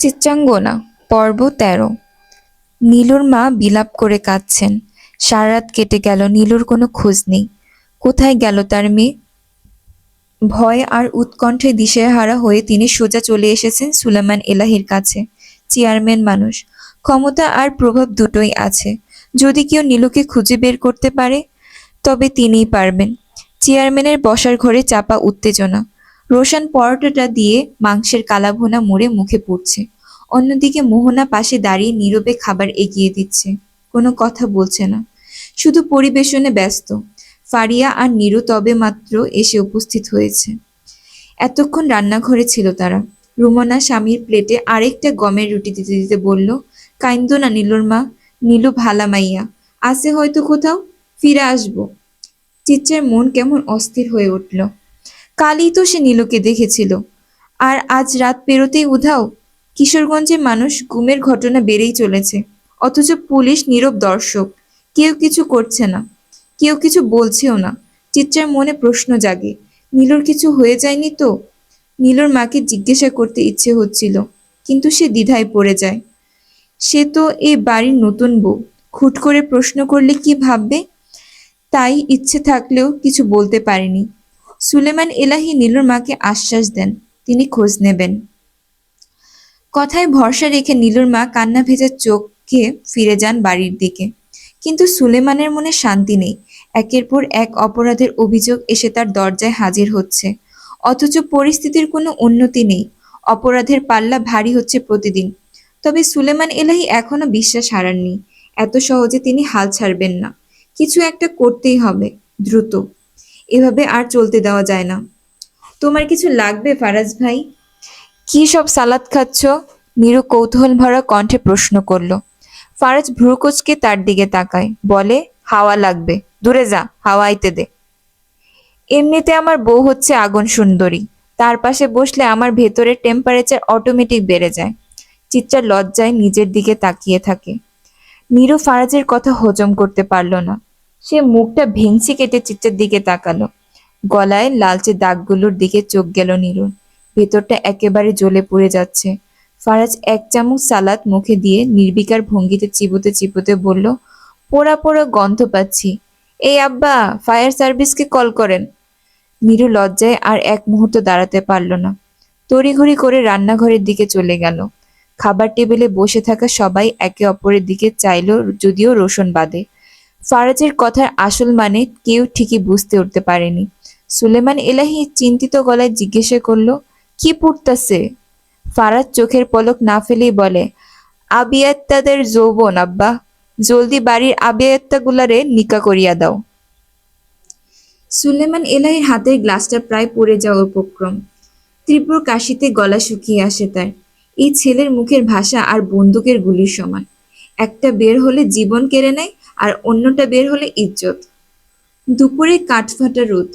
চিত্রাঙ্গনা, পর্ব তেরো। নীলুর মা বিলাপ করে কাঁদছেন। সারা রাত কেটে গেল, নীলুর কোনো খোঁজ নেই। কোথায় গেল তার মেয়ে? ভয় আর উৎকণ্ঠায় দিশেহারা হয়ে তিনি সোজা চলে এসেছেন সুলেমান এলাহির কাছে, চেয়ারম্যান মানুষ। ক্ষমতা আর প্রভাব দুটোই আছে। যদি কেউ নীলুকে খুঁজে বের করতে পারে, তবে তিনিই পারবেন। চেয়ারম্যানের বসার ঘরে চাপা উত্তেজনা। রোশান পরোটাটা দিয়ে মাংসের কালাভোনা মুড়ে মুখে পড়ছে। অন্যদিকে মোহনা পাশে দাঁড়িয়ে নীরবে খাবার এগিয়ে দিচ্ছে। কোনো কথা বলছে না। শুধু পরিবেশনে ব্যস্ত। ফারিয়া আর নীরু তবে মাত্র এসে উপস্থিত হয়েছে। এতক্ষণ রান্নাঘরে ছিল তারা। রুমনা স্বামীর প্লেটে আরেকটা গমের রুটি দিতে দিতে বলল, কাইন্দ না নীলুর মা, নীলু ভালা মাইয়া। আসে হয়তো কোথাও, ফিরে আসব। চিত্রের মন কেমন অস্থির হয়ে উঠল। কালই তো সে নীলুকে দেখেছিল। আর আজ রাত পেরোতেই উধাও কিশোরগঞ্জে মানুষ গুমের ঘটনা বেড়েই চলেছে। অথচ পুলিশ নীরব দর্শক। কেউ কিছু করছে না। কেউ কিছু বলছেও না। চিত্রার মনে প্রশ্ন জাগে, নীলুর কিছু হয়ে যায়নি তো? নীলুর মাকে জিজ্ঞাসা করতে ইচ্ছে হচ্ছিল, কিন্তু সে দ্বিধায় পড়ে যায়। সে তো এই বাড়ির নতুন বউ। খুট করে প্রশ্ন করলে কি ভাববে? তাই ইচ্ছে থাকলেও কিছু বলতে পারেনি। সুলেমান এলাহি নীলুর মাকে আশ্বাস দেন, তিনি খোঁজ নেবেন। কথায় ভরসা রেখে নীলুর মা কান্না ভেজা চোখে ফিরে যান বাড়ির দিকে। কিন্তু সুলেমানের মনে শান্তি নেই। একের পর এক অপরাধের অভিযোগ এসে তার দরজায় হাজির হচ্ছে। অথচ পরিস্থিতির কোনো উন্নতি নেই। অপরাধের পাল্লা ভারী হচ্ছে প্রতিদিন। তবে সুলেমান এলাহি এখনও বিশ্বাস হারাননি। এত সহজে তিনি হাল ছাড়বেন না। কিছু একটা করতেই হবে, দ্রুত। এভাবে আর চলতে দেওয়া যায় না। তোমার কিছু লাগবে ফারাজ ভাই? কি সব সালাদ খাচ্ছ? নিরু কৌতূহল ভরা কণ্ঠে প্রশ্ন করল। ফারাজ ভ্রুকুচকে তার দিকে তাকায়, বলে, হাওয়া লাগবে। দূরে যা হাওয়া আইতে দে। এমনিতে আমার বউ হচ্ছে আগুন সুন্দরী। তার পাশে বসলে আমার ভেতরের টেম্পারেচার অটোমেটিক বেড়ে যায়। চিত্রার লজ্জায় নিজের দিকে তাকিয়ে থাকে। নীরু ফারাজের কথা হজম করতে পারল না। সে মুখটা ভেঙচি কেটে চিত্রের দিকে তাকালো। গলায় লালচে দাগগুলোর দিকে চোখ গেল নীরুর ভেতরটা একেবারে জ্বলে পড়ে যাচ্ছে। ফারাজ এক চামচ সালাদ মুখে দিয়ে নির্বিকার ভঙ্গিতে চিবোতে চিবোতে বলল, পোড়া পোড়া গন্ধ পাচ্ছি। এই আব্বা, ফায়ার সার্ভিসকে কল করেন। নীরু লজ্জায় আর এক মুহূর্ত দাঁড়াতে পারল না। তড়িঘড়ি করে রান্নাঘরের দিকে চলে গেল। খাবার টেবিলে বসে থাকা সবাই একে অপরের দিকে চাইল, যদিও রোশন বাদে। ফারাজের কথার আসল মানে কেউ ঠিকই বুঝতে উঠতে পারেনি। সুলেমান এলাহি চিন্তিত গলায় জিজ্ঞাসা করল, কি পড়তাছে? ফারাজ চোখের পলক না ফেলেই বলে, আবিয়াত্তাদের যৌবন, আব্বা। জলদি বাড়ির আবিয়াত্তাগুলারে নিকা করিয়া দাও। সুলেমান এলাহির হাতের গ্লাসটা প্রায় পড়ে যাওয়া উপক্রম। তীব্র কাশিতে গলা শুকিয়ে আসে তার। এই ছেলের মুখের ভাষা আর বন্দুকের গুলির সমান। একটা বের হলে জীবন কেড়ে নেয় আর অন্যটা বের হলে ইজ্জত। দুপুরে কাঠফাটা রোদ।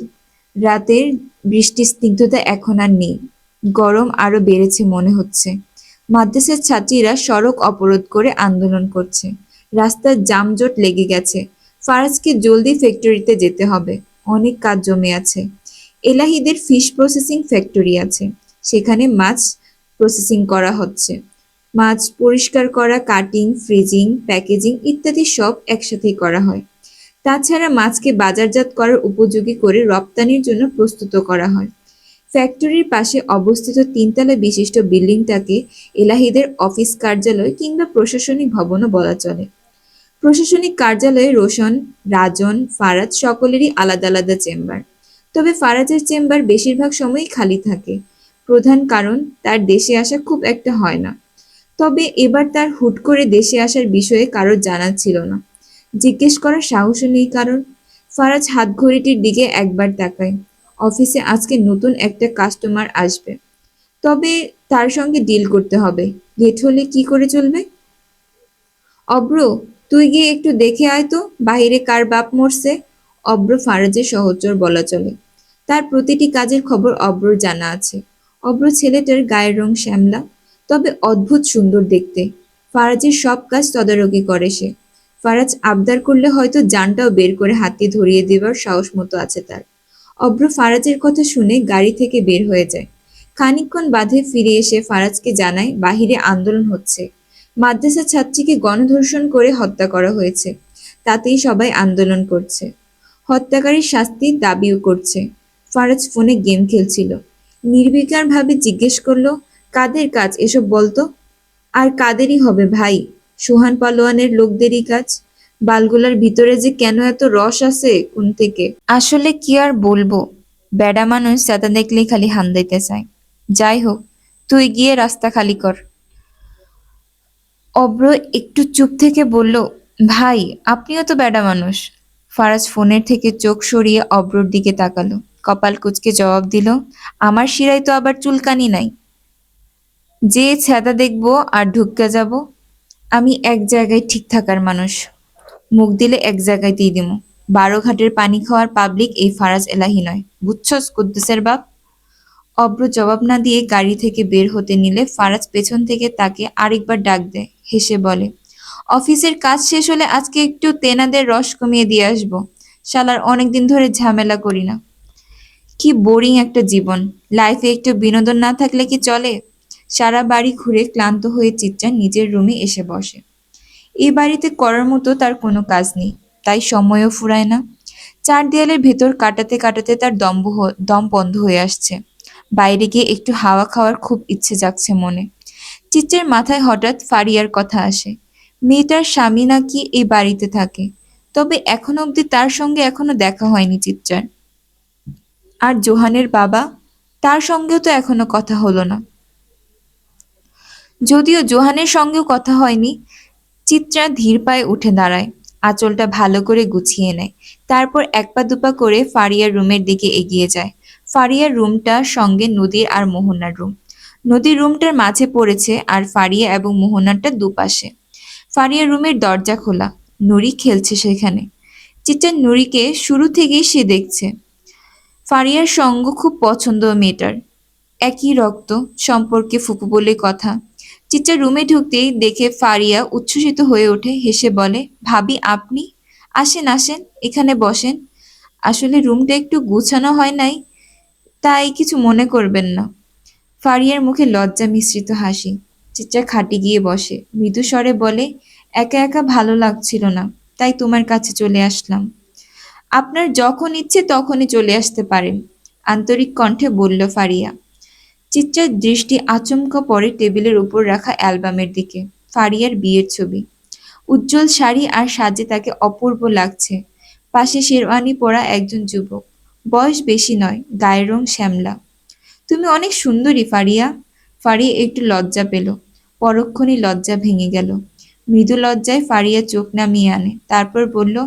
রাতের বৃষ্টি স্নিগ্ধতা এখন আর নেই। গরম আরও বেড়েছে মনে হচ্ছে। মাদ্রাসার ছাত্রীরা সড়ক অবরোধ করে আন্দোলন করছে। রাস্তার জামজট লেগে গেছে। ফারাজকে জলদি ফ্যাক্টরিতে যেতে হবে। অনেক কাজ জমে আছে। এলাহিদের ফিশ প্রসেসিং ফ্যাক্টরি আছে। সেখানে মাছ প্রসেসিং করা হচ্ছে। মাছ পরিষ্কার করা কাটিং ফ্রিজিং প্যাকেজিং ইত্যাদি সব একসাথেই করা হয়। তাছাড়া মাছকে বাজারজাত করার উপযোগী করে রপ্তানির জন্য প্রস্তুত করা হয়। ফ্যাক্টরির পাশে অবস্থিত তিনতলা বিশিষ্ট বিল্ডিংটাকে এলাহিদের অফিস কার্যালয় কিংবা প্রশাসনিক ভবনও বলা চলে। প্রশাসনিক কার্যালয়ে রোশন, রাজন, ফারাজ সকলেরই আলাদা আলাদা চেম্বার। তবে ফারাজের চেম্বার বেশিরভাগ সময়ই খালি থাকে। প্রধান কারণ, তার দেশে আসা খুব একটা হয় না। তবে এবার তার হুট করে দেশে আসার বিষয়ে কারোর জানা ছিল না। জিজ্ঞেস করার সাহসও নেই কারণ ফারাজ হাত ঘড়িটির দিকে একবার তাকায়। অফিসে আজকে নতুন একটা কাস্টমার আসবে। তবে তার সঙ্গে ডিল করতে হবে। লেট হলে কি করে চলবে? অব্র, তুই গিয়ে একটু দেখে আয় তো বাহিরে কার বাপ মরছে? অব্র ফারাজের সহচর বলা চলে। তার প্রতিটি কাজের খবর অব্রর জানা আছে। অব্র ছেলেটার গায়ের রং শ্যামলা। তবে অদ্ভুত সুন্দর দেখতে। ফারাজের সব কাজ তদারকি করে সে। ফারাজ আবদার করলে হয়তো জানটাও বের করে হাতি ধরিয়ে দেবার সাহস মতো আছে তার। অব্র ফারাজের কথা শুনে গাড়ি থেকে বের হয়ে যায়। খানিকক্ষণ বাদে ফিরে এসে ফারাজকে জানায়, বাহিরে আন্দোলন হচ্ছে। মাদ্রাসা ছাত্রীকে গণধর্ষণ করে হত্যা করা হয়েছে। তাতেই সবাই আন্দোলন করছে। হত্যাকারীর শাস্তির দাবিও করছে। ফারাজ ফোনে গেম খেলছিল। নির্বিকারভাবে জিজ্ঞেস করল কাদের কাজ এসব বলতো? আর কাদেরই হবে ভাই? সোহান পালোয়ানের লোকদেরই কাজ? বালগুলার ভিতরে যে কেন এত রস আছে কোন থেকে? আসলে কি আর বলব? বেডা মানুষ সাদা দেখলে খালি হান দিতে চায়। যাই হোক, তুই গিয়ে রাস্তা খালি কর। অব্র একটু চুপ থেকে বলল, ভাই, আপনিও তো বেডা মানুষ। ফারাজ ফোনের থেকে চোখ সরিয়ে অব্রর দিকে তাকালো। কপাল কুচকে জবাব দিল, আমার শিরায় তো আবার চুলকানি নাই। যে ছেদা দেখব আর ঢুকে যাব, আমি এক জায়গায় ঠিক থাকার মানুষ। মুখ দিলে এক জায়গায় দিয়ে দিমু। বারো ঘাটের পানি খাওয়ার পাবলিক এই ফারাজ এলাহি নয়। বুঝছস কুদ্দুসের বাপ? অব্র জবাব না দিয়ে গাড়ি থেকে বের হতে নিলে ফারাজ পেছন থেকে তাকে আরেকবার ডাক দেয়। হেসে বলে, অফিসের কাজ শেষ হলে আজকে একটু তেনাদের রস কমিয়ে দিয়ে আসব। শালার অনেকদিন ধরে ঝামেলা করি না। কি বোরিং একটা জীবন। লাইফে একটু বিনোদন না থাকলে কি চলে? সারা বাড়ি ঘুরে ক্লান্ত হয়ে চিচ্চা নিজের রুমে এসে বসে। এই বাড়িতে করার মতো তার কোনো কাজ নেই, তাই সময়ও ফুরায় না। চার দেয়ালের ভেতর কাটাতে কাটাতে তার দম দম বন্ধ হয়ে আসছে। বাইরে গিয়ে একটু হাওয়া খাওয়ার খুব ইচ্ছে জাগছে মনে। চিচ্চার মাথায় হঠাৎ ফারিয়ার কথা আসে, মেয়েটার স্বামী নাকি এই বাড়িতে থাকে, তবে এখনও অবধি তার সঙ্গে এখনও দেখা হয়নি চিচ্চার আর জোহানের বাবা, তার সঙ্গেও তো এখনও কথা হলো না। যদিও জোহানের সঙ্গেও কথা হয়নি, চিত্রা ধীর পায়ে উঠে দাঁড়ায়, আঁচলটা ভালো করে গুছিয়ে নেয়, তারপর এক পা দুপা করে ফারিয়ার রুমের দিকে এগিয়ে যায়। ফারিয়ার রুমটার সঙ্গে নদীর আর মোহনার রুম। নদীর রুমটার মাঝে পড়েছে আর ফারিয়া এবং মোহনারটা দুপাশে। ফারিয়ার রুমের দরজা খোলা, নুরি খেলছে সেখানে। চিত্রা নুরিকে শুরু থেকেই সে দেখছে। ফারিয়ার সঙ্গ খুব পছন্দ মেয়েটার। একই রক্ত, সম্পর্কে ফুপু বলে কথা। চিত্রা রুমে ঢুকতেই দেখে ফারিয়া উচ্ছ্বসিত হয়ে ওঠে, হেসে বলে, ভাবি, আপনি? আসেন আসেন, এখানে বসেন। আসলে রুমটা একটু গুছানো হয় নাই, তাই কিছু মনে করবেন না। ফারিয়ার মুখে লজ্জা মিশ্রিত হাসি। চিত্রা খাটে গিয়ে বসে। মৃদু স্বরে বলে, একা একা ভালো লাগছিল না, তাই তোমার কাছে চলে আসলাম। আপনার যখন ইচ্ছে তখনই চলে আসতে পারেন। আন্তরিক কণ্ঠে বলল ফারিয়া চিত্রার দৃষ্টি আচমকা পড়ে টেবিলের উপর রাখা অ্যালবামের দিকে, ফারিয়ার বিয়ের ছবি। উজ্জ্বল শাড়ি আর সাজে তাকে অপূর্ব লাগছে। পাশে শেরওয়ানি পরা একজন যুবক। বয়স বেশি নয়, গায়ের রং শ্যামলা। তুমি অনেক সুন্দরী, ফারিয়া। ফারিয়া একটু লজ্জা পেল। পরক্ষণই লজ্জা ভেঙে গেল। মৃদু লজ্জায় ফারিয়া চোখ নামিয়ে আনে। তারপর বলল,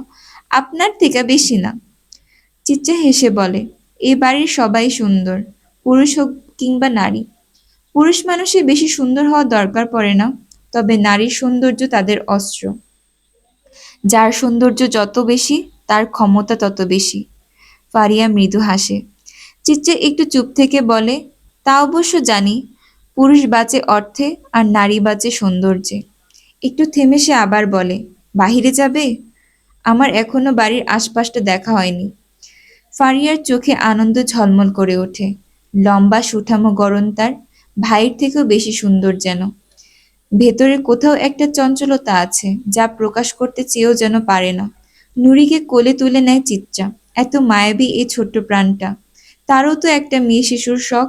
আপনার থেকে বেশি না। চিচ্চা হেসে বলে, এ বাড়ির সবাই সুন্দর। পুরুষ হোক কিংবা নারী। পুরুষ মানুষের বেশি সুন্দর হওয়া দরকার পড়ে না, তবে নারীর সৌন্দর্য তাদের অস্ত্র। যার সৌন্দর্য যত বেশি, তার ক্ষমতা তত বেশি। ফারিয়া মৃদু হাসে। চিচ্চা একটু চুপ থেকে বলে, তা অবশ্য জানি, পুরুষ বাঁচে অর্থে আর নারী বাঁচে সৌন্দর্যে। একটু থেমে সে আবার বলে, বাহিরে যাবে? আমার এখনও বাড়ির আশপাশটা দেখা হয়নি। ফারিয়ার চোখে আনন্দ ঝলমল করে ওঠে। লম্বা সুঠামো গরম তার, ভাইয়ের থেকেও বেশি সুন্দর যেন। ভেতরে কোথাও একটা চঞ্চলতা আছে, যা প্রকাশ করতে চেয়েও যেন পারে না। নুরিকে কোলে তুলে নেয় চিত্রা, এত মায়াবী এই ছোট্ট প্রাণটা। তারও তো একটা মেয়ে শিশুর শখ,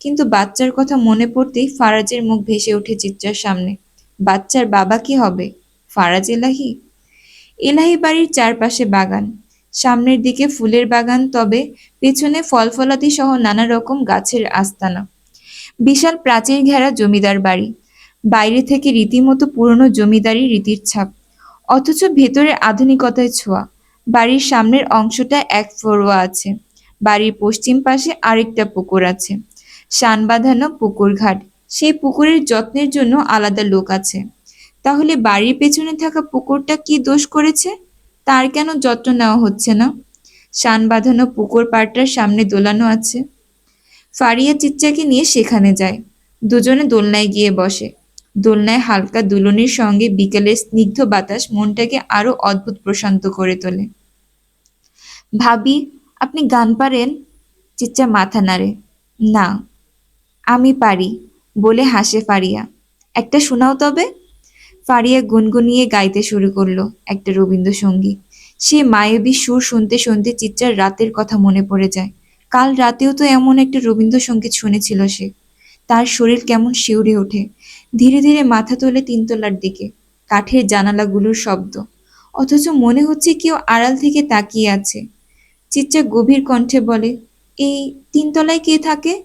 কিন্তু বাচ্চার কথা মনে পড়তেই ফারাজের মুখ ভেসে ওঠে চিত্রার সামনে। বাচ্চার বাবা কি হবে? ফারাজ এলাহি? এলাহি বাড়ির চারপাশে বাগান সামনের দিকে ফুলের বাগান, তবে পেছনে ফল ফলাদি সহ নানা রকম গাছের আস্তানা। বিশাল প্রাচীর ঘেরা জমিদার বাড়ি। বাইরে থেকে রীতিমতো পুরনো জমিদারি রীতির ছাপ। অথচ ভেতরে আধুনিকতায় ছোঁয়া। বাড়ির সামনের অংশটা এক ফরোয়া আছে। বাড়ির পশ্চিম পাশে আরেকটা পুকুর আছে। শান বাঁধানো পুকুর ঘাট। সেই পুকুরের যত্নের জন্য আলাদা লোক আছে। তাহলে বাড়ির পেছনে থাকা পুকুরটা কি দোষ করেছে? তার কেন যত্ন নেওয়া হচ্ছে না? শান বাঁধানো পুকুর পাড়টার সামনে দোলানো আছে। ফারিয়া চিচ্চাকে নিয়ে সেখানে যায়। দুজনে দোলনায় গিয়ে বসে। দোলনায় হালকা দুলনির সঙ্গে বিকেলের স্নিগ্ধ বাতাস মনটাকে আরও অদ্ভুত প্রশান্ত করে তোলে। ভাবি, আপনি গান পারেন? চিচ্চা মাথা নাড়ে। না, আমি পারি, বলে হাসে ফারিয়া। একটা শোনাও তবে। ফারিয়া গুনগুনিয়ে গাইতে শুরু করল একটা রবীন্দ্রসঙ্গীত। সে মায়াবী সুর শুনতে শুনতে চিচ্চার রাতের কথা মনে পড়ে যায়। কাল রাতেও তো এমন একটা রবীন্দ্রসঙ্গীত শুনেছিল সে। তার শরীর কেমন শিউরে ওঠে। ধীরে ধীরে মাথা তোলে তিনতলার দিকে, কাঠের জানালাগুলোর শব্দ। অথচ মনে হচ্ছে কেউ আড়াল থেকে তাকিয়ে আছে। চিচ্চা গভীর কণ্ঠে বলে, এই তিনতলায় কে থাকে?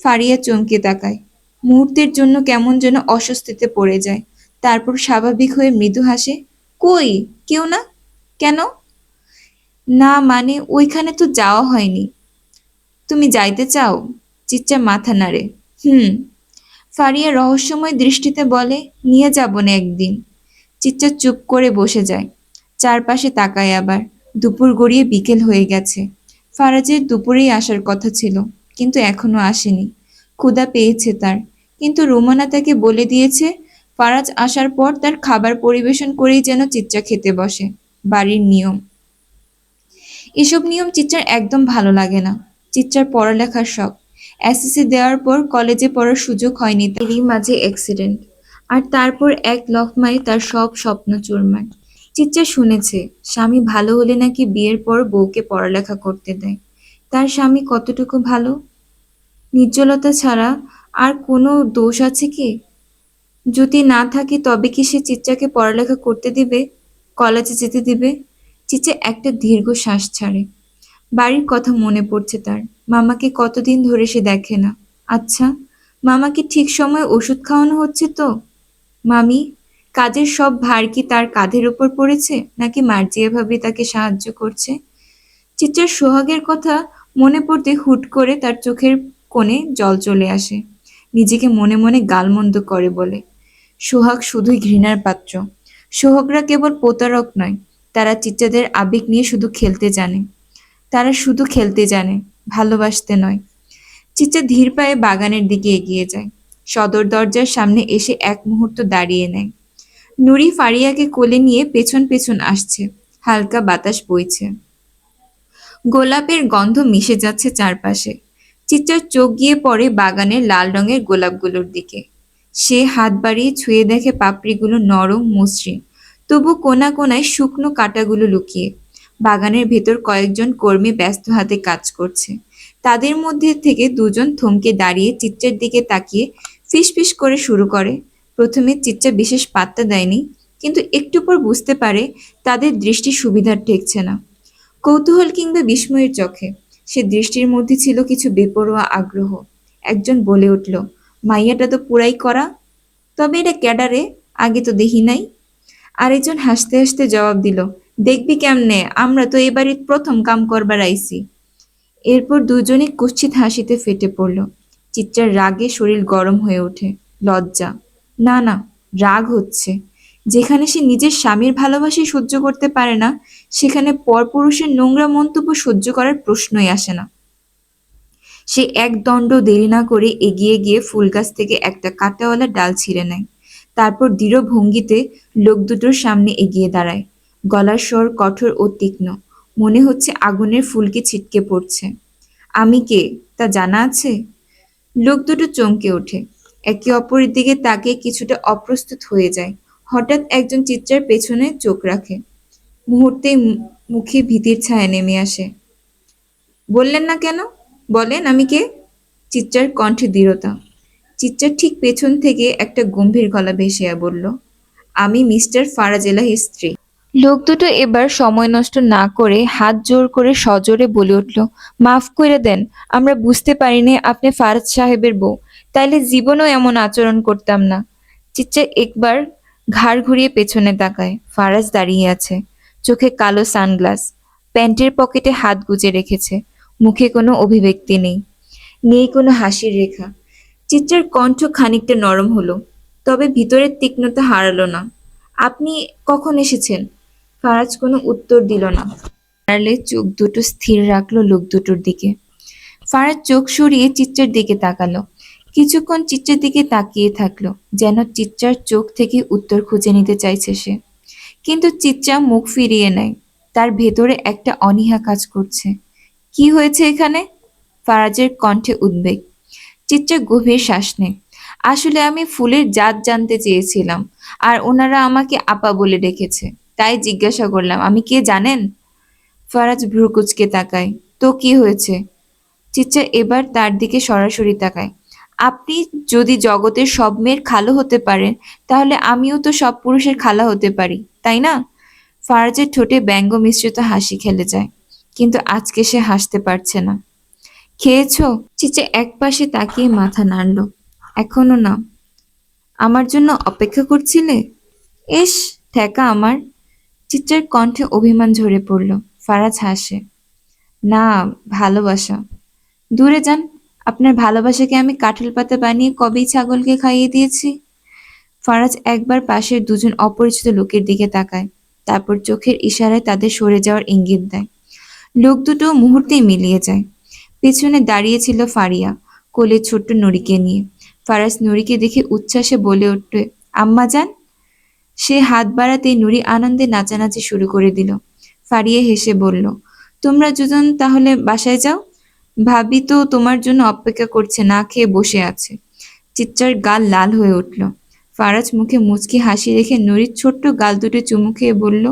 ফারিয়া চমকে তাকায়। মুহূর্তের জন্য কেমন যেন অস্বস্তিতে পড়ে যায়। তারপর স্বাভাবিক হয়ে মৃদু হাসে, কই? কেউ না? কেন? না মানে ওইখানে তো যাওয়া হয়নি। তুমি যাইতে চাও? চিচ্চা মাথা নাড়ে। হুম। ফারিয়া রহস্যময় দৃষ্টিতে বলে, নিয়ে যাব না একদিন। চিচ্চা চুপ করে বসে যায়। চারপাশে তাকায় আবার। দুপুর গড়িয়ে বিকেল হয়ে গেছে। ফারাজের দুপুরেই আসার কথা ছিল, কিন্তু এখনও আসেনি। ক্ষুধা পেয়েছে তার, কিন্তু রোমানা তাকে বলে দিয়েছে ফারাজ আসার পর তার খাবার পরিবেশন করেই যেন চিচ্চা খেতে বসে, বাড়ির নিয়ম। এসব নিয়ম চিচ্চার একদম ভালো লাগে না। চিচ্চার পড়ালেখার শখ। এসএসসি দেওয়ার পর কলেজে পড়ার সুযোগ হয়নি তারই মাঝে অ্যাক্সিডেন্ট আর তারপর এক লকমায় তার সব স্বপ্ন চুরমার। চিচ্চা শুনেছে, স্বামী ভালো হলে নাকি বিয়ের পর বউকে পড়ালেখা করতে দেয়। তার স্বামী কতটুকু ভালো? নির্জলতা ছাড়া আর কোনো দোষ আছে কি? যদি না থাকে তবে কি সে চিচ্চাকে পড়ালেখা করতে দিবে? কলেজে যেতে দিবে? চিচ্চা একটা দীর্ঘ শ্বাস ছাড়ে। বাড়ির কথা মনে পড়ছে তার। মামাকে কতদিন ধরে সে দেখে না। আচ্ছা মামাকে ঠিক সময়ে ওষুধ খাওয়ানো হচ্ছে তো? মামি, কাজের সব ভার কি তার কাঁধের উপর পড়েছে, নাকি মার্জিয়া ভাবি তাকে সাহায্য করছে? চিত্রার সোহাগের কথা মনে পড়তে হুট করে তার চোখের কোণে জল চলে আসে। নিজেকে মনে মনে গালমন্দ করে বলে সোহাগ শুধুই ঘৃণার পাত্র। সোহাগরা কেবল প্রতারক নয়, তারা চিত্রাদের আবেগ নিয়ে শুধু খেলতে জানে। তারা শুধু খেলতে জানে, ভালোবাসতে নয়। চিত্রা ধীর পায়ে বাগানের দিকে এগিয়ে যায়। সদর দরজার সামনে এসে এক মুহূর্ত দাঁড়িয়ে নেয়। নুরি ফারিয়াকে কোলে নিয়ে পেছন পেছন আসছে। হালকা বাতাস বইছে। গোলাপের গন্ধ মিশে যাচ্ছে চারপাশে। চিত্রার চোখ গিয়ে পড়ে বাগানের লাল রঙের গোলাপগুলোর দিকে। সে হাত বাড়িয়ে ছুঁয়ে দেখে পাপড়িগুলো নরম, মসৃণ। তবু কোনা কোনায় শুকনো কাঁটাগুলো লুকিয়ে। বাগানের ভেতর কয়েকজন কর্মী ব্যস্ত হাতে কাজ করছে। তাদের মধ্যে থেকে দুজন থমকে দাঁড়িয়ে চিত্রের দিকে তাকিয়ে ফিসফিস করে শুরু করে। প্রথমে চিচ্চা বিশেষ পাত্তা দেয়নি, কিন্তু একটু পর বুঝতে পারে তাদের দৃষ্টি সুবিধার ঠেকছে না। কৌতূহল কিংবা বিস্ময়ের চোখে। সে দৃষ্টির মধ্যে ছিল কিছু বেপরোয়া আগ্রহ। একজন বলে উঠল মাইয়াটা তো পুরাই করা তবে এটা ক্যাডারে, আগে তো দেখি নাই। আরেকজন হাসতে হাসতে জবাব দিল, দেখবি কেমনে, আমরা তো এবারই প্রথম কাম করবার আইছি। এরপর দুজনে কুৎসিত হাসিতে ফেটে পড়ল। চিত্রার রাগে শরীর গরম হয়ে ওঠে, লজ্জা। না না, রাগ হচ্ছে। যেখানে সে নিজের স্বামীর ভালোবাসি সহ্য করতে পারে না, সেখানে পরপুরুষের নোংরা মন্তব্য সহ্য করার প্রশ্নই আসে না। সে এক দণ্ড দেরি না করে এগিয়ে গিয়ে ফুল গাছ থেকে একটা কাঁটাওয়ালা ডাল ছিঁড়ে নেয়। তারপর দৃঢ় ভঙ্গিতে লোক দুটোর সামনে এগিয়ে দাঁড়ায়। গলার স্বর কঠোর ও তীক্ষ্ণ। মনে হচ্ছে আগুনের ফুলকে ছিটকে পড়ছে। আমি কে? তা জানা আছে? লোক দুটো চমকে ওঠে। একে অপরের দিকে তাকে কিছুটা অপ্রস্তুত হয়ে যায়। হঠাৎ একজন চিত্রার পেছনে চোখ রাখে। মুহূর্তেই মুখে ভীতির ছায়া নেমে আসে। বললেন না কেন? বলেন, আমি কে? চিচ্চার কণ্ঠে দৃঢ়তা। চিত্রার ঠিক পেছন থেকে একটা গম্ভীর গলা ভেসে বলল, আমি মিস্টার ফারাজেলাহির স্ত্রী। লোক দুটো এবার সময় নষ্ট না করে হাত জোর করে সজোরে বলে উঠল, মাফ করে দেন, আমরা বুঝতে পারিনি আপনি ফারাজ সাহেবের বউ, তাইলে জীবনও এমন আচরণ করতাম না। চিচ্চা একবার ঘাড় ঘুরিয়ে পেছনে তাকায়, ফারাজ দাঁড়িয়ে আছে, চোখে কালো সানগ্লাস, প্যান্টের পকেটে হাত গুজে রেখেছে। মুখে কোনো অভিব্যক্তি নেই নেই কোনো হাসির রেখা। চিত্রার কণ্ঠ খানিকটা নরম হলো, তবে ভিতরের তীক্ষ্ণতা হারালো না। আপনি কখন এসেছেন? ফারাজ কোনো উত্তর দিল না। হারালে চোখ দুটো স্থির রাখল লোক দুটোর দিকে। ফারাজ চোখ সরিয়ে চিত্রার দিকে তাকালো। কিছুক্ষণ চিত্রের দিকে তাকিয়ে থাকল, যেন চিত্রার চোখ থেকে উত্তর খুঁজে নিতে চাইছে সে। কিন্তু চিত্রা মুখ ফিরিয়ে নেয়, তার ভেতরে একটা অনীহা কাজ করছে। কি হয়েছে এখানে? ফারাজের কণ্ঠে উদ্বেগ। চিত্রা গভীর শ্বাস নেয়। আসলে আমি ফুলের জাত জানতে চেয়েছিলাম, আর ওনারা আমাকে আপা বলে ডেকেছে। তাই জিজ্ঞাসা করলাম, আমি কে জানেন? ফারাজ ভ্রুকুচকে তাকায়। তো কি হয়েছে? চিচ্চা এবার তার দিকে সরাসরি তাকায়। আপনি যদি জগতের সব মেয়ের খালো হতে পারেন, তাহলে আমিও তো সব পুরুষের খালা হতে পারি, তাই না? ফারাজের ঠোঁটে ব্যঙ্গ মিশ্রিত হাসি খেলে যায়। কিন্তু আজকে সে হাসতে পারছে না। খেয়েছো? চিচে একপাশে তাকিয়ে মাথা নাড়ল। এখনও না। আমার জন্য অপেক্ষা করছিলে? এস ঠেকা আমার। চিত্রের কণ্ঠে অভিমান ঝরে পড়ল। ফারাজ হাসে। না, ভালোবাসা। দূরে যান। আপনার ভালোবাসাকে আমি কাঁঠাল পাতা বানিয়ে কবেই ছাগলকে খাইয়ে দিয়েছি? ফারাজ একবার পাশের দুজন অপরিচিত লোকের দিকে তাকায়। তারপর চোখের ইশারায় তাদের সরে যাওয়ার ইঙ্গিত দেয়। লোক দুটো মুহূর্তেই মিলিয়ে যায়। পেছনে দাঁড়িয়ে ছিল ফারিয়া, কোলে ছোট্ট নুরিকে নিয়ে। ফারাজ নুরিকে দেখে উচ্ছ্বাসে বলে উঠবে আম্মা যান? সে হাত বাড়াতেই নুরি আনন্দে নাচানাচি শুরু করে দিল। ফারিয়া হেসে বলল, তোমরা দুজন তাহলে বাসায় যাও। ভাবি তো তোমার জন্য অপেক্ষা করছে, না খেয়ে বসে আছে। চিত্রার গাল লাল হয়ে উঠল। ফারাজ মুখে মুচকি হাসি রেখে নুরির ছোট্ট গাল দুটো চুমু খেয়ে বলল,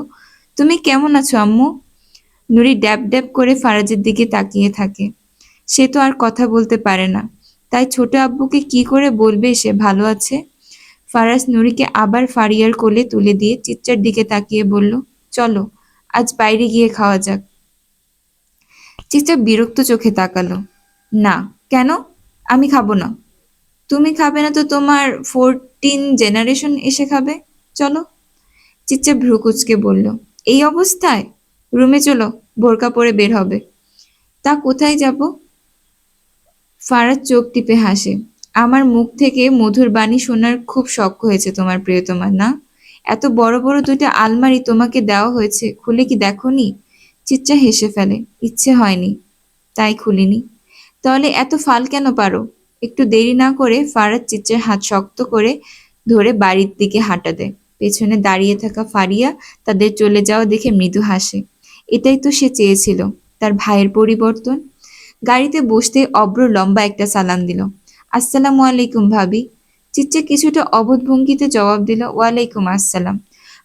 তুমি কেমন আছো আম্মু? নুরি ড্যাব ড্যাব করে ফারাজের দিকে তাকিয়ে থাকে। সে তো আর কথা বলতে পারে না। তাই ছোট আব্বুকে কি করে বলবে সে ভালো আছে? ফারাজ নুরিকে আবার ফারিয়ার কোলে তুলে দিয়ে চিত্রার দিকে তাকিয়ে বলল, চলো, আজ বাইরে গিয়ে খাওয়া যাক। চিত্রা বিরক্ত চোখে তাকালো, না, কেন? আমি খাব না। তুমি খাবে না তো তোমার ফোরটিন জেনারেশন এসে খাবে। চলো। চিচ্চা ভ্রুকুচকে বলল, এই অবস্থায়? রুমে চলো, বোরকা পরে বের হবে। তা কোথায় যাব? ফারাজ চোখ টিপে হাসে। আমার মুখ থেকে মধুর বাণী শোনার খুব শখ হয়েছে তোমার প্রিয়তমার, না? এত বড় বড় দুইটা আলমারি তোমাকে দেওয়া হয়েছে, খুলে কি দেখোনি? চিচ্চা হেসে ফেলে, ইচ্ছে হয়নি, তাই খুলিনি। তাহলে এত ফাল কেন পারো? একটু দেরি না করে ফারাজ চিচ্চার হাত শক্ত করে ধরে বাড়ির দিকে হাঁটা দেয়। পেছনে দাঁড়িয়ে থাকা ফারিয়া তাদের চলে যাওয়া দেখে মৃদু হাসে। এটাই তো সে চেয়েছিল, তার ভাইয়ের পরিবর্তন। গাড়িতে বসতে অব্র লম্বা একটা সালাম দিল। আসসালামু আলাইকুম ভাবি। চিচ্চা কিছুটা অবোধ ভঙ্গিতে জবাব দিল, ওয়ালাইকুম আসসালাম।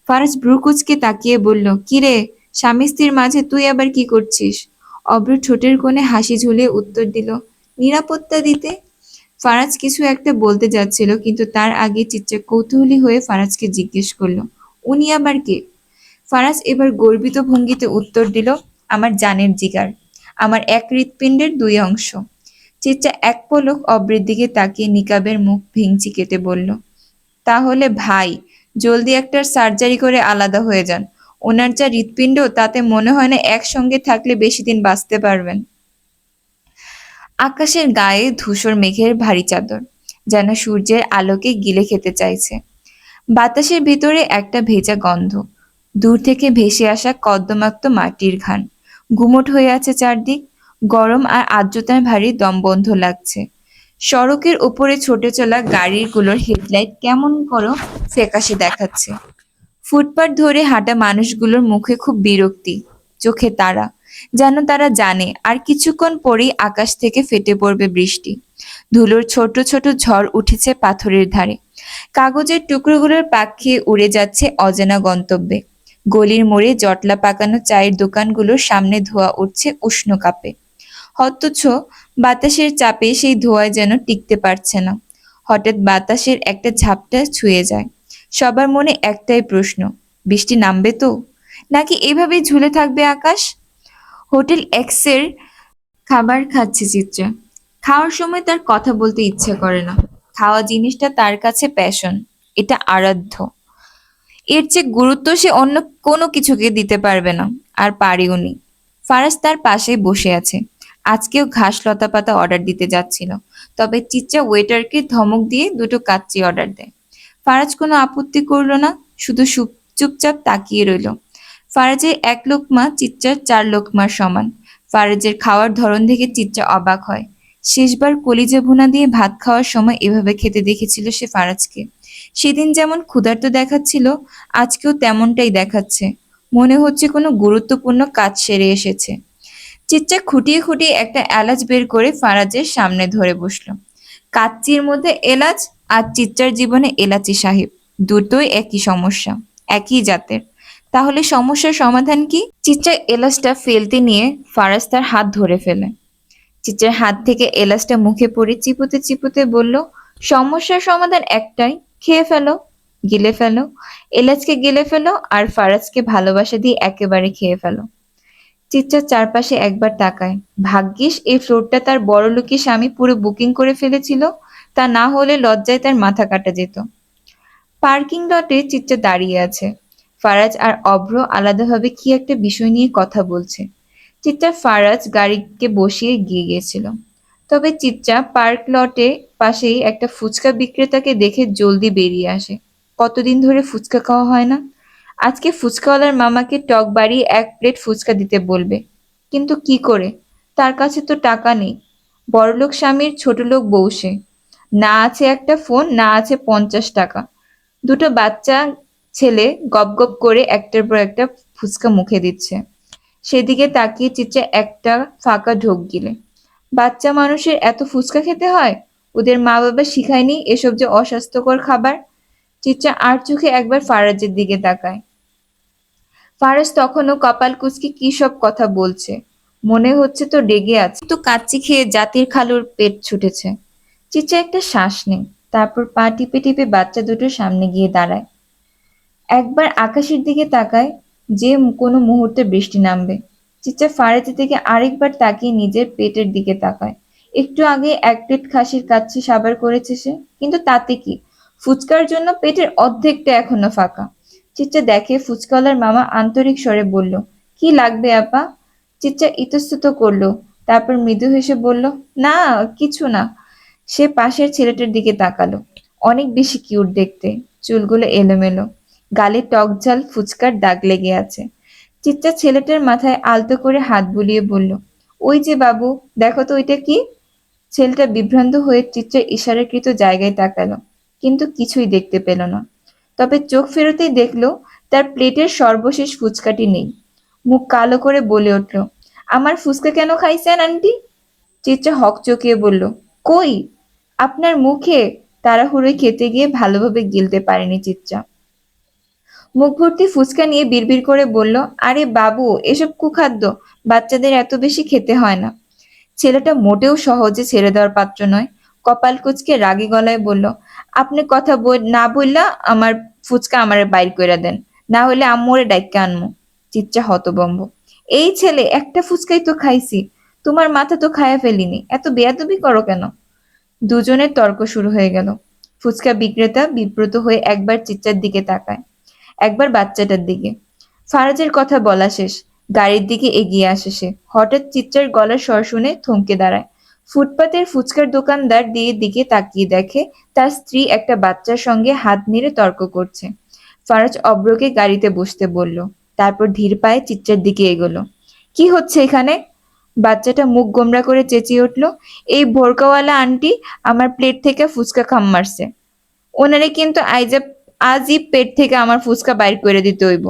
ফারাজ ভ্রুকুচকে তাকিয়ে বলল, কিরে, স্বামী স্ত্রীর মাঝে তুই আবার কি করছিস? অব্র ঠোঁটের কোণে হাসি ঝুলিয়ে উত্তর দিল, নিরাপত্তা দিতে? ফারাজ কিছু একটা বলতে যাচ্ছিল, কিন্তু তার আগে চিচ্চা কৌতূহলী হয়ে ফারাজকে জিজ্ঞেস করল, উনি আবার কে? ফারাজ এবার গর্বিত ভঙ্গিতে উত্তর দিল, আমার জানের জিগার, আমার এক হৃৎপিণ্ডের দুই অংশ। চিচ্চা এক পলক অব্রের দিকে তাকিয়ে নিকাবের মুখ ভেঙচি কেটে বলল, তাহলে ভাই, জলদি একটা সার্জারি করে আলাদা হয়ে যান। ওনার যা হৃৎপিণ্ড, তাতে মনে হয় না একসঙ্গে থাকলে বেশি দিন বাঁচতে পারবেন। আকাশের গায়ে ধূসর মেঘের ভারী চাদর, যেন সূর্যের আলোকে গিলে খেতে চাইছে। বাতাসের ভিতরে একটা ভেজা গন্ধ দূর থেকে ভেসে আসা কদ্দমাক্ত মাটির ঘান। গুমট হয়ে আছে চারদিক। গরম আর আর্দ্রতার ভারী দমবন্ধ লাগছে। সড়কের উপরে ছোটে চলা গাড়িগুলোর হেডলাইট কেমন করো ফ্যাকাশে দেখাচ্ছে। ফুটপাত ধরে হাঁটা মানুষগুলোর মুখে খুব বিরক্তি, চোখে তারা, যেন তারা জানে আর কিছুক্ষণ পরেই আকাশ থেকে ফেটে পড়বে বৃষ্টি। ধুলোর ছোট ছোট ঝড় উঠেছে পাথরের ধারে। কাগজের টুকরোগুলোর পাক খেয়ে উড়ে যাচ্ছে অজানা গন্তব্যে। গলির মোড়ে জটলা পাকানো চায়ের দোকানগুলোর সামনে ধোয়া উঠছে উষ্ণ কাপে। অথচ বাতাসের চাপে সেই ধোঁয়ায় যেন টিকতে পারছে না। হঠাৎ বাতাসের একটা ঝাপটা ছুঁয়ে যায়। সবার মনে একটাই প্রশ্ন, বৃষ্টি নামবে তো? নাকি এভাবেই ঝুলে থাকবে আকাশ? হোটেল এক্সের খাবার খাচ্ছে চিত্রা। খাওয়ার সময় তার কথা বলতে ইচ্ছে করে না। খাওয়া জিনিসটা তার কাছে প্যাশন, এটা আরাধ্য। এর চেয়ে গুরুত্ব সে অন্য কোনো কিছুকে দিতে পারবে না। আর পারেও নি ফারাজ তার পাশেই বসে আছে। আজকেও ঘাস লতা পাতা অর্ডার দিতে যাচ্ছিল। তবে চিচ্চা ওয়েটারকে ধমক দিয়ে দুটো কাচ্চি অর্ডার দেয়। ফারাজ কোনো আপত্তি করল না, শুধু চুপচাপ তাকিয়ে রইল। ফারাজের এক লোকমা চিচ্চার চার লোকমার সমান। ফারাজের খাওয়ার ধরন দেখে চিচ্চা অবাক হয়। শেষবার কলিজা ভুনা দিয়ে ভাত খাওয়ার সময় এভাবে খেতে দেখেছিল সে ফারাজকে। সেদিন যেমন ক্ষুধার্ত দেখাচ্ছিল, আজকেও তেমনটাই দেখাচ্ছে। মনে হচ্ছে কোনো গুরুত্বপূর্ণ কাজ সেরে এসেছে। চিচ্চা খুঁটিয়ে খুঁটিয়ে একটা এলাচ বের করে ফারাজের সামনে ধরে বসল। কাচ্চির মধ্যে এলাচ আর চিচ্চার জীবনে এলাচি সাহেব, দুটোই একই সমস্যা, একই জাতের। তাহলে সমস্যার সমাধান কি? চিচ্চার এলাচটা ফেলতে নিয়ে ফারাজ তার হাত ধরে ফেলে। চিচ্চার হাত থেকে এলাচটা মুখে পড়ে চিপুতে চিপুতে বলল, সমস্যার সমাধান একটাই খেয়ে ফেলো, গিলে ফেলো, এলাচকে গিলে ফেলো আর ফারাজকে ভালোবাসা দিয়ে একেবারে খেয়ে ফেলো। চিচ্চার চারপাশে একবার তাকায়। ভাগ্যিস এই ফ্লোরটা তার বড় বড়লোকি স্বামী পুরো বুকিং করে ফেলেছিল, তা না হলে লজ্জায় তার মাথা কাটা যেত। পার্কিং লটে চিচ্চা দাঁড়িয়ে আছে। ফারাজ আর অভ্র আলাদাভাবে কি একটা বিষয় নিয়ে কথা বলছে। চিচ্চা ফারাজ গাড়িকে বসিয়ে গিয়ে গিয়েছিল। তবে চিচ্চা পার্ক লটে পাশেই একটা ফুচকা বিক্রেতাকে দেখে জলদি বেরিয়ে আসে। কতদিন ধরে ফুচকা খাওয়া হয় না? আজকে ফুচকাওয়ালার মামাকে টক বাড়িয়ে এক প্লেট ফুচকা দিতে বলবে। কিন্তু কি করে? তার কাছে তো টাকা নেই। বড়লোক স্বামীর ছোটলোক বউ সে। না আছে একটা ফোন, না আছে পঞ্চাশ টাকা। দুটো বাচ্চা ছেলে গপ গপ করে একটার পর একটা ফুচকা মুখে দিচ্ছে। সেদিকে তাকিয়ে চিচ্ছে একটা ফাঁকা ঢোক গিলে। বাচ্চা মানুষের এত ফুচকা খেতে হয়? ওদের মা বাবা শিখায়নি এসব যে অস্বাস্থ্যকর খাবার? চিচ্চা আর চোখে একবার ফারাজের দিকে তাকায়। ফারাজ তখনও কপাল কুচকে কি সব কথা বলছে? মনে হচ্ছে তো রেগে আছে। তো কাচ্চি খেয়ে জাতির খালুর পেট ছুটেছে। চিচ্চা একটা শ্বাস নেই তারপর পা টিপে টিপে বাচ্চা দুটোর সামনে গিয়ে দাঁড়ায়। একবার আকাশের দিকে তাকায়, যে কোনো মুহূর্তে বৃষ্টি নামবে। চিচ্চা ফারেতে থেকে আরেকবার তাকিয়ে নিজের পেটের দিকে তাকায়। একটু আগে এক প্লেট খাসির কাচ্চি সাবার করেছে সে, কিন্তু তাতে কি? ফুচকার জন্য পেটের অর্ধেকটা এখনও ফাঁকা। চিচ্চা দেখে ফুচকাওয়ালার মামা আন্তরিক স্বরে বলল, কি লাগবে আপা? চিচ্চা ইতস্তত করল, তারপর মৃদু হেসে বলল, না, কিছু না। সে পাশের ছেলেটার দিকে তাকালো, অনেক বেশি কিউট দেখতে। চুলগুলো এলোমেলো, গালে টক ঝাল ফুচকার দাগ লেগে আছে। চিচ্চা ছেলেটার মাথায় আলতো করে হাত বুলিয়ে বলল, ওই যে বাবু, দেখো তো ওইটা কি? ছেলেটা বিভ্রান্ত হয়ে চিচ্চার ইশারাকৃত জায়গায় তাকালো, কিন্তু কিছুই দেখতে পেল না। তবে চোখ ফেরতেই দেখল, তার প্লেটের সর্বশেষ ফুচকাটি নেই। মুখ কালো করে বলে উঠল, আমার ফুচকা কেন খাইছেন, আন্টি? চিত্রা হক চকিয়ে বলল, কই? আপনার মুখে তাড়াহুড়োয় খেতে গিয়ে ভালোভাবে গিলতে পারেনি চিচ্চা মুখ ভর্তি ফুচকা নিয়ে বিড়বিড় করে বলল, আরে বাবু, এসব কুখাদ্য, বাচ্চাদের এত বেশি খেতে হয় না। ছেলেটা মোটেও সহজে ছেড়ে দেওয়ার পাত্র নয়। কপাল কুচকে রাগী গলায় বলল, আপনি কথা না বললা আমার ফুচকা আমার বাইর করে দেন, না হলে আম্মুরে ডাইকা আনমু। চিচ্চা হতবম্ব, এই ছেলে, একটা ফুচকাই তো খাইছি, তোমার মাথা তো খায়া ফেলিনি, এত বেয়াদবি করো কেন? দুজনের তর্ক শুরু হয়ে গেল। ফুচকা বিক্রেতা বিব্রত হয়ে একবার চিচ্চার দিকে তাকায়। একবার বাচ্চাটার দিকে। ফারাজের কথা বলা শেষ। গাড়ির দিকে এগিয়ে আসে সে। হঠাৎ চিচ্চার গলার স্বর শুনে থমকে দাঁড়ায়। ফুটপাতের ফুচকার দোকানদার দিয়ে দিকে তাকিয়ে দেখে তার স্ত্রী একটা বাচ্চার সঙ্গে হাত নেড়ে তর্ক করছে। ফারাজ অব্রকে গাড়িতে বসতে বলল। তারপর ধীর পায়ে চিচ্চার দিকে এগোলো। কি হচ্ছে এখানে? বাচ্চাটা মুখ গোমরা করে চেঁচিয়ে উঠল। এই ভোরকাওয়ালা আন্টি আমার প্লেট থেকে ফুচকা খাম মারছে। ওনারে কিন্তু আইজা আজই পেট থেকে আমার ফুচকা বাইর করে দিতে হইব।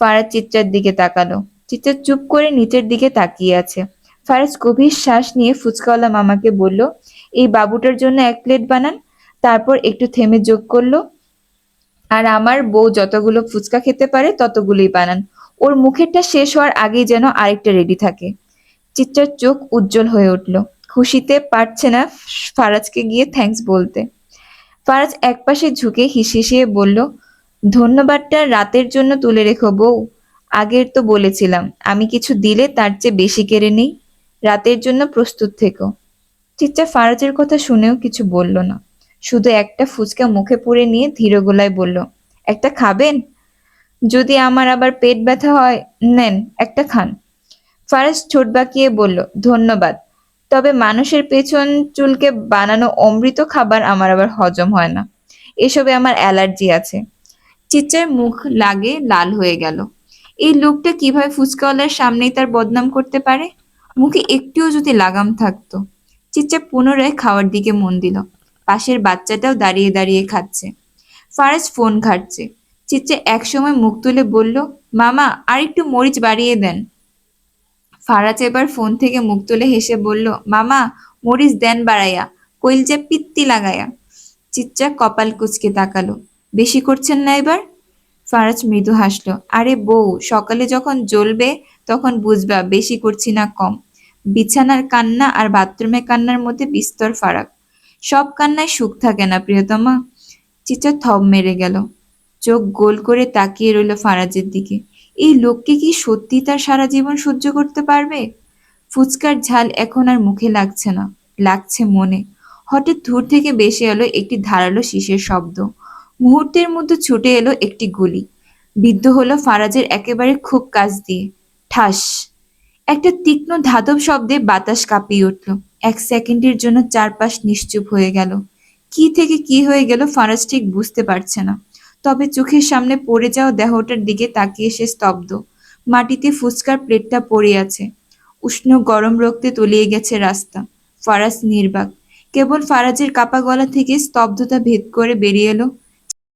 ফারাজ চিচ্চার দিকে তাকালো। চিচ্চার চুপ করে নিচের দিকে তাকিয়ে আছে। ফারাজ গভীর শ্বাস নিয়ে ফুচকাওয়ালা মামাকে বলল, এই বাবুটার জন্য এক প্লেট বানান, তারপর একটু থেমে যোগ করল। আর আমার বউ যতগুলো ফুচকা খেতে পারে ততগুলোই বানান। ওর মুখেরটা শেষ হওয়ার আগেই যেন আরেকটা রেডি থাকে। চিচ্চার চোখ উজ্জ্বল হয়ে উঠল। খুশিতে পারছে না ফারাজকে গিয়ে থ্যাঙ্কস বলতে। ফারাজ একপাশে ঝুঁকে হিসিয়ে বলল, ধন্যবাদটা রাতের জন্য তুলে রেখো বউ। আগের তো বলেছিলাম, আমি কিছু দিলে তার চেয়ে বেশি কেড়ে নেই। রাতের জন্য প্রস্তুত থেকো। চিচ্চা ফারাজের কথা শুনেও কিছু বলল না। শুধু একটা ফুচকা মুখে পুরে নিয়ে ধীর গলায় বলল, একটা খাবেন? যদি আমার আবার পেট ব্যথা হয়, নেন, একটা খান। ফারাজ ছোট বাঁকিয়ে বলল, ধন্যবাদ। তবে মানুষের পেছন চুলকে বানানো অমৃত খাবার আমার আবার হজম হয় না। এসবে আমার অ্যালার্জি আছে। চিচ্চার মুখ লাগে লাল হয়ে গেল। এই লোকটা কীভাবে ফুচকাওয়ালার সামনেই তার বদনাম করতে পারে? মুখে একটুও যদি লাগাম থাকতো। চিচ্চা পুনরায় খাওয়ার দিকে মন দিল। পাশের বাচ্চাটাও দাঁড়িয়ে দাঁড়িয়ে খাচ্ছে। ফারাজ ফোন ঘাটছে। চিচ্চা একসময় মুখ তুলে বলল, মামা আর একটু মরিচ বাড়িয়ে দেন। ফারাজ এবার ফোন থেকে মুখ তুলে হেসে বলল, মামা, মরিচ দেন বাড়াইয়া কইলজা পিত্তি লাগায়া চিচ্চা কপাল কুচকে তাকালো, বেশি করছেন না এবার? ফারাজ মৃদু হাসলো, আরে বউ, সকালে যখন জ্বলবে তখন বুঝবা বেশি করছি না কম। বিছানার কান্না আর বাথরুমে কান্নার মধ্যে বিস্তর ফারাক। সব কান্নায় সুখ থাকে না, প্রিয়তমা? চিচা থব মেরে গেল, চোখ গোল করে তাকিয়ে রইল ফারাজের দিকে। এই লোককে কি সত্যি তার সারা জীবন সহ্য করতে পারবে? ফুচকার ঝাল এখন আর মুখে লাগছে না, লাগছে মনে। হঠাৎ দূর থেকে বেশি এলো একটি ধারালো শীষের শব্দ। মুহূর্তের মধ্যে ছুটে এলো একটি গুলি। বিদ্ধ হলো ফারাজের একেবারে খুব কাছ দিয়ে। ঠাস! একটা তীক্ষ্ণ ধাতব শব্দে বাতাস কাঁপিয়ে উঠল। এক সেকেন্ডের জন্য চারপাশ নিশ্চুপ হয়ে গেল। কি থেকে কি হয়ে গেল ফারাজ ঠিক বুঝতে পারছে না। তবে চোখের সামনে পড়ে যাওয়া দেহটার দিকে তাকিয়ে সে স্তব্ধ। মাটিতে ফুচকার প্লেটটা পড়ে আছে। উষ্ণ গরম রক্তে তলিয়ে গেছে রাস্তা। ফারাজ নির্বাক। কেবল ফারাজের কাপা গলা থেকে স্তব্ধতা ভেদ করে বেরিয়ে এলো।